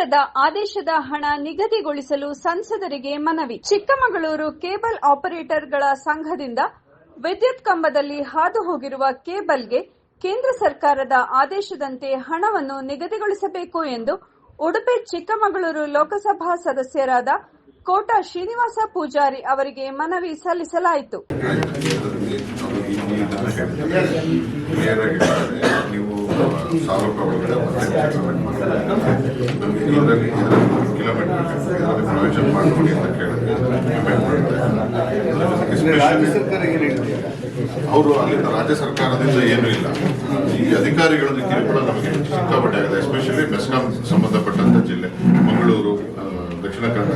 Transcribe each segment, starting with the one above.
ಕೇಂದ್ರದ ಆದೇಶದ ಹಣ ನಿಗದಿಗೊಳಿಸಲು ಸಂಸದರಿಗೆ ಮನವಿ. ಚಿಕ್ಕಮಗಳೂರು ಕೇಬಲ್ ಆಪರೇಟರ್ಗಳ ಸಂಘದಿಂದ ವಿದ್ಯುತ್ ಕಂಬದಲ್ಲಿ ಹಾದು ಹೋಗಿರುವ ಕೇಬಲ್ಗೆ ಕೇಂದ್ರ ಸರ್ಕಾರದ ಆದೇಶದಂತೆ ಹಣವನ್ನು ನಿಗದಿಗೊಳಿಸಬೇಕು ಎಂದು ಉಡುಪಿ ಚಿಕ್ಕಮಗಳೂರು ಲೋಕಸಭಾ ಸದಸ್ಯರಾದ ಕೋಟ ಶ್ರೀನಿವಾಸ ಪೂಜಾರಿ ಅವರಿಗೆ ಮನವಿ ಸಲ್ಲಿಸಲಾಯಿತು. ಒಳಗಡೆ ಇದರಲ್ಲಿ ಇದರಲ್ಲಿ ಕಿಲೋಮೀಟರ್ ಇದರಲ್ಲಿ ಮಾಡ್ಕೊಡಿ ಅಂತ ಕೇಳಿದ್ರೆ ಅವರು ಅಲ್ಲಿ ರಾಜ್ಯ ಸರ್ಕಾರದಿಂದ ಏನೂ ಇಲ್ಲ. ಈ ಅಧಿಕಾರಿಗಳದ್ದು ಕಿರುಕುಳ ನಮಗೆ ಸಿಕ್ಕಾಪಟ್ಟೆ ಆಗಿದೆ ಎಸ್ಪೆಷಲಿ ಮೆಸ್ಕಾಂ ಸಂಬಂಧಪಟ್ಟಂತ ಜಿಲ್ಲೆ ಮಂಗಳೂರು ದಕ್ಷಿಣ ಕನ್ನಡ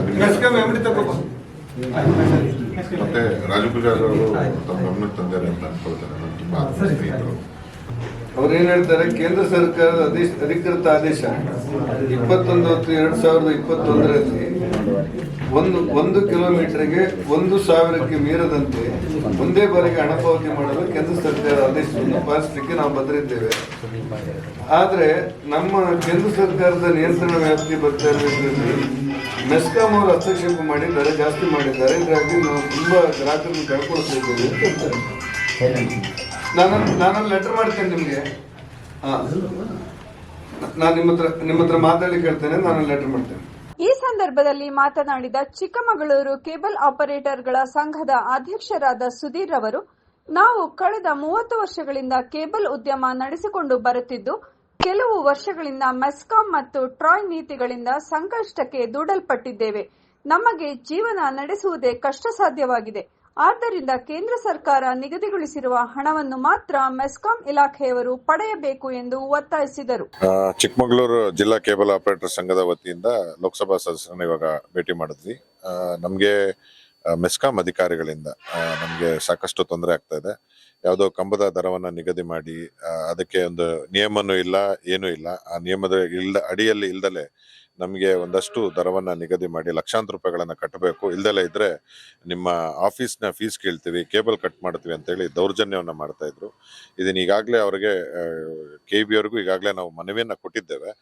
ಮತ್ತೆ ರಾಜಪೂಜಾರಿ ಅವರು ತಮ್ಮ ಗಮನಕ್ಕೆ ತಂದಾರೆ ಅಂತ ಅನ್ಕೊಳ್ತಾರೆ ನಾನು ತುಂಬಾ ಸ್ನೇಹಿತರು ಅವ್ರು ಏನ್ ಹೇಳ್ತಾರೆ? ಕೇಂದ್ರ ಸರ್ಕಾರದ ಅಧಿಕೃತ ಆದೇಶ ಇಪ್ಪತ್ತೊಂದು ಹತ್ತು ಎರಡ್ ಸಾವಿರದ ಇಪ್ಪತ್ತೊಂದರಲ್ಲಿ ಒಂದು ಒಂದು ಕಿಲೋಮೀಟರ್ಗೆ ಒಂದು ಸಾವಿರಕ್ಕೆ ಮೀರದಂತೆ ಒಂದೇ ಬಾರಿಗೆ ಹಣ ಪಾವತಿ ಮಾಡಲು ಕೇಂದ್ರ ಸರ್ಕಾರ ಆದೇಶವನ್ನು ಪಾಲಿಸಲಿಕ್ಕೆ ನಾವು ಬಂದಿದ್ದೇವೆ. ಆದರೆ ನಮ್ಮ ಕೇಂದ್ರ ಸರ್ಕಾರದ ನಿಯಂತ್ರಣ ವ್ಯಾಪ್ತಿ ಬರ್ತಾ ಇರೋದ್ರಲ್ಲಿ ಮೆಸ್ಕಾಂ ಅವರು ಹಸ್ತಕ್ಷೇಪ ಮಾಡಿದ್ದಾರೆ ಜಾಸ್ತಿ ಮಾಡಿದ್ದಾರೆ. ಹೀಗಾಗಿ ನಾವು ತುಂಬಾ ಗ್ರಾಹಕರನ್ನು ಕಳ್ಕೊಳ್ತಾ ಇದ್ದೇವೆ ಅಂತ ಹೇಳ್ತಾರೆ. ನಾನು ನಾನೊಂದು ಲೆಟರ್ ಮಾಡ್ತೇನೆ ನಿಮಗೆ. ನಾನು ನಿಮ್ಮ ಹತ್ರ ನಿಮ್ಮ ಹತ್ರ ನಾನು ಲೆಟರ್ ಮಾಡ್ತೇನೆ. ಈ ಸಂದರ್ಭದಲ್ಲಿ ಮಾತನಾಡಿದ ಚಿಕ್ಕಮಗಳೂರು ಕೇಬಲ್ ಆಪರೇಟರ್ಗಳ ಸಂಘದ ಅಧ್ಯಕ್ಷರಾದ ಸುಧೀರ್ ಅವರು ನಾವು ಕಳೆದ ಮೂವತ್ತು ವರ್ಷಗಳಿಂದ ಕೇಬಲ್ ಉದ್ಯಮ ನಡೆಸಿಕೊಂಡು ಬರುತ್ತಿದ್ದು, ಕೆಲವು ವರ್ಷಗಳಿಂದ ಮೆಸ್ಕಾಂ ಮತ್ತು ಟ್ರಾಯ್ ನೀತಿಗಳಿಂದ ಸಂಕಷ್ಟಕ್ಕೆ ದೂಡಲ್ಪಟ್ಟಿದ್ದೇವೆ. ನಮಗೆ ಜೀವನ ನಡೆಸುವುದೇ ಕಷ್ಟ ಸಾಧ್ಯವಾಗಿದೆ ಆದ್ದರಿಂದ ಕೇಂದ್ರ ಸರ್ಕಾರ ನಿಗದಿಗೊಳಿಸಿರುವ ಹಣವನ್ನು ಮಾತ್ರ ಮೆಸ್ಕಾಂ ಇಲಾಖೆಯವರು ಪಡೆಯಬೇಕು ಎಂದು ಒತ್ತಾಯಿಸಿದರು. ಚಿಕ್ಕಮಗಳೂರು ಜಿಲ್ಲಾ ಕೇಬಲ್ ಆಪರೇಟರ್ ಸಂಘದ ವತಿಯಿಂದ ಲೋಕಸಭಾ ಸದಸ್ಯರನ್ನು ಇವಾಗ ಭೇಟಿ ಮಾಡಿದ್ವಿ. ನಮಗೆ ಮೆಸ್ಕಾಂ ಅಧಿಕಾರಿಗಳಿಂದ ನಮ್ಗೆ ಸಾಕಷ್ಟು ತೊಂದರೆ ಆಗ್ತಾ ಇದೆ. ಯಾವುದೋ ಕಂಬದ ದರವನ್ನು ನಿಗದಿ ಮಾಡಿ ಅದಕ್ಕೆ ಒಂದು ನಿಯಮನೂ ಇಲ್ಲ, ಏನೂ ಇಲ್ಲ. ಆ ನಿಯಮದ ಇಲ್ದ, ಅಡಿಯಲ್ಲಿ ಇಲ್ದಲೆ ನಮಗೆ ಒಂದಷ್ಟು ದರವನ್ನು ನಿಗದಿ ಮಾಡಿ ಲಕ್ಷಾಂತರ ರೂಪಾಯಿಗಳನ್ನು ಕಟ್ಟಬೇಕು. ಇಲ್ದಲೆ ಇದ್ರೆ ನಿಮ್ಮ ಆಫೀಸ್ನ ಫೀಸ್ ಕೇಳ್ತೀವಿ, ಕೇಬಲ್ ಕಟ್ ಮಾಡ್ತೀವಿ ಅಂತೇಳಿ ದೌರ್ಜನ್ಯವನ್ನ ಮಾಡ್ತಾ ಇದ್ರು. ಇದನ್ನ ಈಗಾಗಲೇ ಅವರಿಗೆ ಕೆ ಬಿ ಅವ್ರಿಗೂ ಈಗಾಗಲೇ ನಾವು ಮನವಿಯನ್ನ ಕೊಟ್ಟಿದ್ದೇವೆ.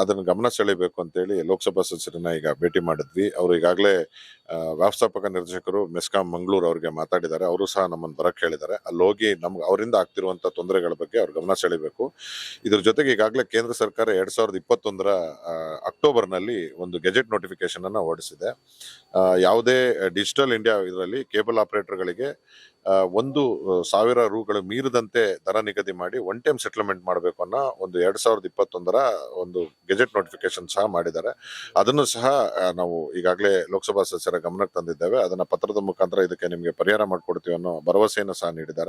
ಅದನ್ನು ಗಮನ ಸೆಳೆಯಬೇಕು ಅಂತೇಳಿ ಲೋಕಸಭಾ ಸದಸ್ಯರನ್ನ ಈಗ ಭೇಟಿ ಮಾಡಿದ್ವಿ. ಅವರು ಈಗಾಗಲೇ ವ್ಯವಸ್ಥಾಪಕ ನಿರ್ದೇಶಕರು ಮೆಸ್ಕಾಂ ಮಂಗಳೂರು ಅವರಿಗೆ ಮಾತಾಡಿದ್ದಾರೆ. ಅವರು ಸಹ ನಮ್ಮನ್ನು ಬರಕ್ಕೆ ಹೇಳಿದ್ದಾರೆ. ಹೋಗಿ ನಮ್ಗೆ ಅವರಿಂದ ಆಗ್ತಿರುವಂತ ತೊಂದರೆಗಳ ಬಗ್ಗೆ ಅವ್ರ ಗಮನ ಸೆಳಿಬೇಕು. ಇದ್ರ ಜೊತೆಗೆ ಈಗಾಗಲೇ ಕೇಂದ್ರ ಸರ್ಕಾರ ಎರಡ್ ಸಾವಿರದ ಇಪ್ಪತ್ತೊಂದರ ಅಕ್ಟೋಬರ್ನಲ್ಲಿ ಒಂದು ಗೆಜೆಟ್ ನೋಟಿಫಿಕೇಶನ್ ಅನ್ನ ಹೊರಡಿಸಿದೆ. ಯಾವುದೇ ಡಿಜಿಟಲ್ ಇಂಡಿಯಾ ಇದರಲ್ಲಿ ಕೇಬಲ್ ಆಪರೇಟರ್ಗಳಿಗೆ ಗಳಿಗೆ ಒಂದು ಸಾವಿರ ರೂಗಳು ಮೀರದಂತೆ ದರ ನಿಗದಿ ಮಾಡಿ ಒನ್ ಟೈಮ್ ಸೆಟಲ್ಮೆಂಟ್ ಮಾಡಬೇಕು ಅನ್ನೋ ಒಂದು ಎರಡ್ ಸಾವಿರದ ಇಪ್ಪತ್ತೊಂದರ ಒಂದು ಗೆಜೆಟ್ ನೋಟಿಫಿಕೇಶನ್ ಸಹ ಮಾಡಿದ್ದಾರೆ. ಅದನ್ನು ಸಹ ನಾವು ಈಗಾಗಲೇ ಲೋಕಸಭಾ ಸದಸ್ಯರ ಗಮನಕ್ಕೆ ತಂದಿದ್ದೇವೆ. ಅದನ್ನ ಪತ್ರದ ಮುಖಾಂತರ ಇದಕ್ಕೆ ನಿಮಗೆ ಪರಿಹಾರ ಮಾಡಿಕೊಡ್ತೀವಿ ಅನ್ನೋ ಭರವಸೆಯನ್ನು ಸಹ ನೀಡಿದ್ದಾರೆ.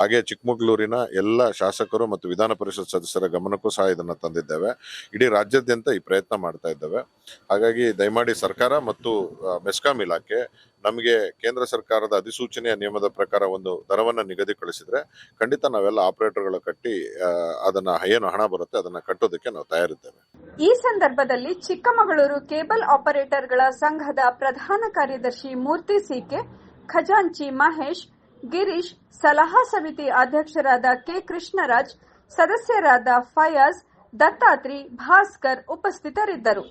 ಹಾಗೆ ಚಿಕ್ಕಮಗಳೂರಿನ ಎಲ್ಲ ಶಾಸಕರು ಮತ್ತು ವಿಧಾನ ಪರಿಷತ್ ಸದಸ್ಯರ ಗಮನಕ್ಕೂ ಸಹ ಇದನ್ನ ತಂದಿದ್ದೇವೆ. ಇಡೀ ರಾಜ್ಯಾದ್ಯಂತ ಈ ಪ್ರಯತ್ನ ಮಾಡ್ತಾ ಇದ್ದೇವೆ. ಹಾಗಾಗಿ ದಯಮಾಡಿ ಸರ್ಕಾರ ಮತ್ತು ಮೆಸ್ಕಾಂ ಇಲಾಖೆ ನಮಗೆ ಕೇಂದ್ರ ಸರ್ಕಾರದ ಅಧಿಸೂಚನೆಯ ನಿಯಮದ ಪ್ರಕಾರ ಒಂದು ದರವನ್ನ ನಿಗದಿಗೊಳಿಸಿದ್ರೆ ಖಂಡಿತ ನಾವೆಲ್ಲ ಆಪರೇಟರ್ಗಳು ಕಟ್ಟಿ ಅದನ್ನ ಏನು ಹಣ ಬರುತ್ತೆ ಅದನ್ನ ಕಟ್ಟೋದಕ್ಕೆ ನಾವು ತಯಾರಿದ್ದೇವೆ. ಈ ಸಂದರ್ಭದಲ್ಲಿ ಚಿಕ್ಕಮಗಳೂರು ಕೇಬಲ್ ಆಪರೇಟರ್ಗಳ ಸಂಘದ ಪ್ರಧಾನ ಕಾರ್ಯದರ್ಶಿ ಮೂರ್ತಿ ಸಿಕೆ ಖಜಾಂಚಿ ಮಹೇಶ್ ಗಿರೀಶ್ ಸಲಹಾ ಸಮಿತಿ ಅಧ್ಯಕ್ಷರಾದ ಕೆ ಕೃಷ್ಣರಾಜ್ ಸದಸ್ಯರಾದ ಫಯಾಜ್ ದತ್ತಾತ್ರಿ ಭಾಸ್ಕರ್ ಉಪಸ್ಥಿತರಿದ್ದರು.